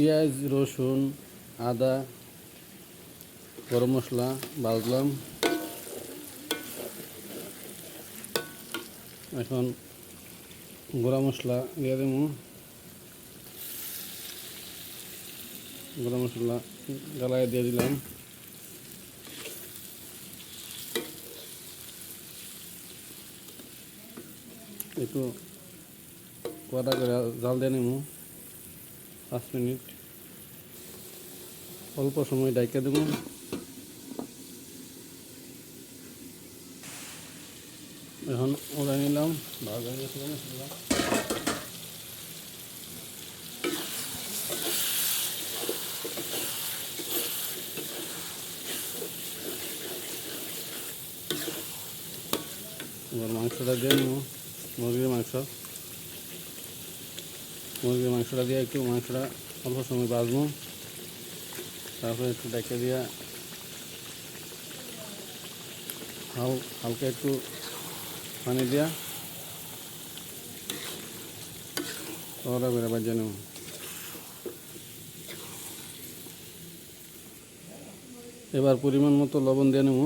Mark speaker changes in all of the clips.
Speaker 1: পেঁয়াজ, রসুন, আদা, গরম মশলা বাজলাম এখন গুঁড়া মশলা দিয়ে দেব। গুঁড়া মশলা গালায় দিয়ে দিলাম। একটু কটা করে জাল দিয়ে নেব। পাঁচ মিনিট। অল্প সময় ডাইকা দেব। এখন ওরা নিলাম ভাজা গেছে এবার মাংসটা দিয়ে নেব, মুরগির মাংস। মুরগির মাংসটা দিয়ে একটু মাংসটা অল্প সময় বাজবো তারপরে একটু ডেকে দিয়া হাল, হালকা একটু পানি দিয়া ওরা বেড়ে বাজিয়ে নেব। এবার পরিমাণ মতো লবণ দিয়ে নেব।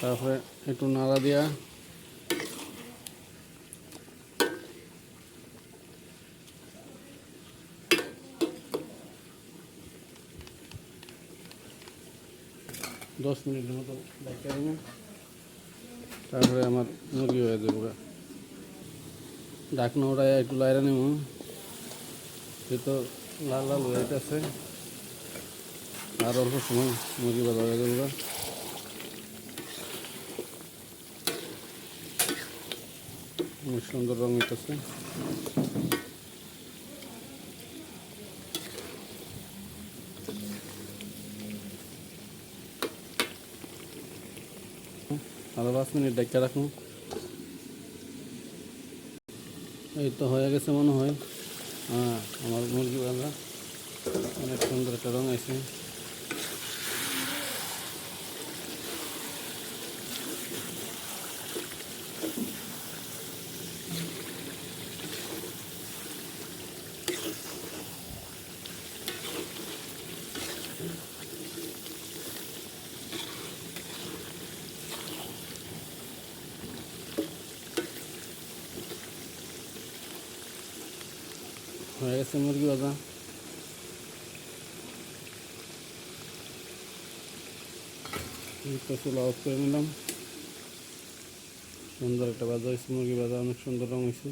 Speaker 1: তারপরে একটু নাড়া দিয়া দশ মিনিটের মতো ডাক্তার দেবো তারপরে আমার মুরগি হয়ে যাব গা। ঢাকনা ওটাই একটু লাইরা নেব সে তো লাল লাল হয়ে গেছে আর অল্প সময় মুরগি ভালো হয়ে যাব সুন্দর রং হইতেছে। আরও পাঁচ মিনিট ডেকে রাখুন। এই তো হয়ে গেছে মনে হয়। হ্যাঁ আমার মুরগি বাজা অনেক সুন্দর একটা রঙ আছে হয়ে গেছে মুরগি বাজা চুলা অফ করে নিলাম সুন্দর একটা বাজা হয়েছে মুরগি বাজা অনেক সুন্দর রং হয়েছে